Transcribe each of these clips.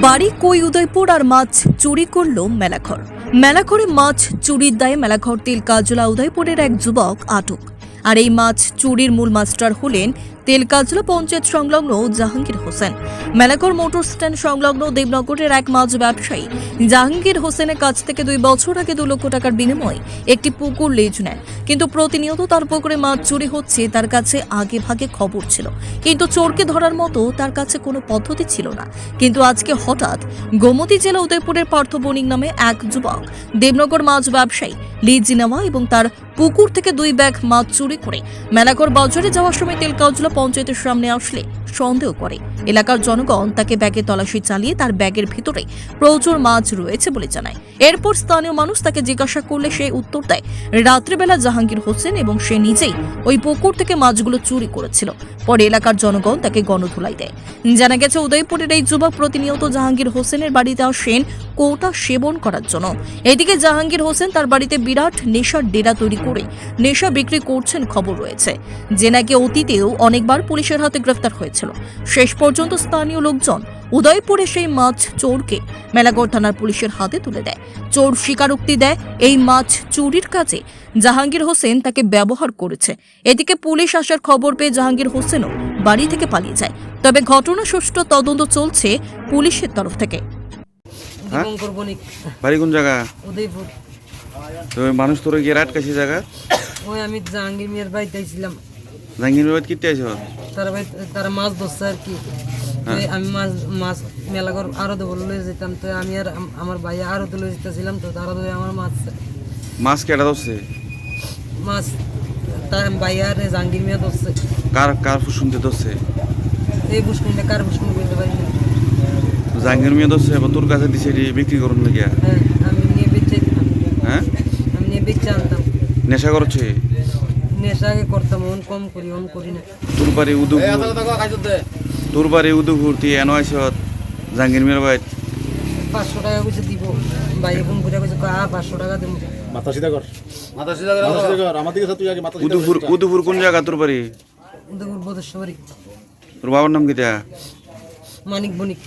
বাড়ি কই উদয়পুর আর মাছ চুরি করল মেলাঘর। মেলাঘরে মাছ চুরির দায়ে মেলাঘর তেল কাজলা উদয়পুরের এক যুবক আটক। আর এই মাছ চুরির মূল মাস্টার হলেন তেলকাজলা পঞ্চায়েত সংলগ্ন জাহাঙ্গীর হোসেন। মেলাঘর মোটর স্ট্যান্ড সংলগ্ন দেবনগরের এক মাছ ব্যবসায়ী। জাহাঙ্গীর হোসেনের কাছ থেকে দুই বছর আগে দু লক্ষ টাকার বিনিময়ে একটি পুকুর লিজ নেন। কিন্তু প্রতিনিয়ত তার পুকুরে মাছ চুরি হচ্ছে, তার কাছে আগে ভাগে খবর ছিল। কিন্তু চোরকে ধরার মতো তার কাছে কোনো পদ্ধতি ছিল না। কিন্তু আজকে হঠাৎ গোমতী জেলা উদয়পুরের পার্থ বণিক নামে এক যুবক দেবনগর মাছ ব্যবসায়ী লিজ নেওয়া এবং তার পুকুর থেকে দুই ব্যাগ মাছ চুরি করে মেলাঘর বাজারে যাওয়ার সময় তেল তেলকাজলা পঞ্চায়েতের সামনে আসলে সন্দেহ করে। এলাকার জনগণ তাকে ব্যাগে তল্লাশি চালিয়ে তার ব্যাগের ভিতরে প্রচুর মাছ রয়েছে বলে জানায়। এরপর স্থানীয় মানুষ তাকে জিজ্ঞাসা করলে সে উত্তর দেয়, রাত্রিবেলা জাহাঙ্গীর হোসেন এবং সে নিজেই ওই পুকুর থেকে মাছগুলো চুরি করেছিল। পরে এলাকার জনগণ তাকে গণধুলাই দেয়। জানা গেছে, উদয়পুরের এই যুবক প্রতিনিয়ত জাহাঙ্গীর হোসেনের বাড়িতে আসেন কোটা সেবন করার জন্য। এদিকে জাহাঙ্গীর হোসেন তার বাড়িতে বিরাট নেশার ডেরা তৈরি করে নেশা বিক্রি করছেন খবর রয়েছে। যে নাকি অতীতেও অনেকবার পুলিশের হাতে গ্রেফতার হয়েছিল। শেষ পর্যন্ত স্থানীয় লোকজন উদয়পুরে সেই মাছ চোরকে মেলাগড় থানার পুলিশের হাতে তুলে দেয়। চোর স্বীকারোক্তি দেয় এই মাছ চুরির কাজে। জাহাঙ্গীর হোসেন তাকে ব্যবহার করেছে। এদিকে পুলিশ আসার খবর পেয়ে জাহাঙ্গীর হোসেনও বাড়ি থেকে পালিয়ে যায়। তবে ঘটনা সুষ্ঠু তদন্ত চলছে পুলিশের তরফ থেকে। হ্যাঁ? দীপঙ্কর বণিক বাড়ি কোন জায়গা? উদয়পুর। মানুষ তোর গিয়ে আটকাছি জায়গা? ওই আমি জাহাঙ্গীর মিয়ার বাড়িতে আইছিলাম। জাঙ্গির বাড়ি কিনতে আইস তারা বাড়ি তারা মাছ ধরছে আর কি। হ্যাঁ। আমি মাছ মাছ মেলাঘর আরও দেবো লয়ে যেতাম তো আমি আর আমার ভাই আরও তো লয়ে যেতেছিলাম তো তারা ধরে আমার মাছ মাছ কেটা ধরছে? মাছ তার ভাই আর জাহাঙ্গীর মিয়া ধরছে। কার কার শুনতে ধরছে? এই পুষ্কুনিটা কার পুষ্কুনি বলতে পারি জাঙ্গির মেয়ে ধরছে এবার তোর কাছে দিছে বিক্রি করুন নাকি হ্যাঁ আমি নিয়ে বেচে হ্যাঁ? আমি নিয়ে বেচে আনতাম। নেশা করছে? নেশা আগে করতাম অন কম করি অন করি না। তোর বাড়ি উদয়পুর তোর বাড়ি উদয়পুর তুই এনো আইস জাঙ্গির মেয়ের বাড়ি পাঁচশো টাকা কইছে দিব। ভাই ফোন করে কইছে আ পাঁচশো টাকা দেবো। মাথা সিধা কর মাথা সিধা কর মাথা সিধা কর আমার দিকে তুই আগে মাথা সিধা উদয়পুর উদয়পুর কোন জায়গা তোর বাড়ি? উদয়পুর বোধেশ্বরী তোর বাবার নাম কিটা মানিক বণিক।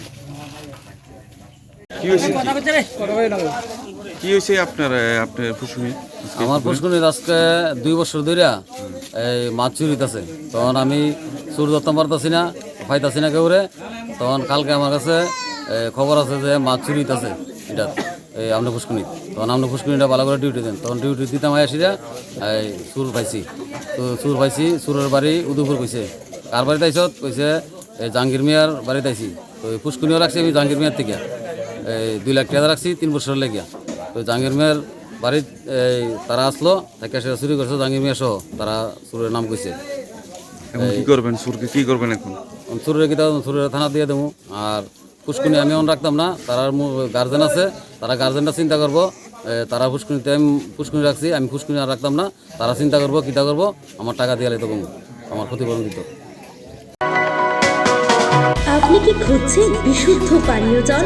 কি হয়েছে? কি হয়েছে আপনার আপনার ফুসুনি আমার পুষ্করিণীর আজকে দুই বছর ধরে এই মাছ চুরিতেছে। তখন আমি চুর ধরতে পারতাছি না পাইতাছি না কেউরে। তখন কালকে আমার কাছে খবর আছে যে মাছ চুরিতেছে এটা এই আমরা পুষ্করিণী। তখন আমরা পুষ্করিণীটা ভালো করে ডিউটি দেন। তখন ডিউটি দিতাম আসিরা এই চুর পাইছি। তো চুর পাইছি চুরের বাড়ি উদয়পুর কইছে। কার বাড়িতে আইসত কইছে এই জাহাঙ্গীর মিয়ার বাড়িতে আইছি। তো পুষ্করিণীও রাখছি আমি জাহাঙ্গীর মিয়ার থেকে। এই দুই লাখ টাকা রাখছি তিন বছর লেগিয়া। তো জাহাঙ্গীর মিয়ার বাড়ির এই তারা আসলো তাকে সেটা চুরি করছে জাহাঙ্গীর মিয়া সহ তারা চুরের নাম কইছে। এখন কি করবেন? সুরকে কি করবেন এখন? চুরের কিতা চুরের থানা দিয়ে দেবো। আর পুষ্কুনি আমি অন রাখতাম না তারা গার্জেন আছে তারা গার্জেনটা চিন্তা করব। তারা পুষ্কুনিতে আমি পুষ্কুনি রাখছি আমি পুষ্কুনি আর রাখতাম না তারা চিন্তা করব কিতা করব আমার টাকা দিয়ে কমু আমার ক্ষতিপূরণ দিত। আপনি কি খুঁজছেন বিশুদ্ধ পানীয় জল?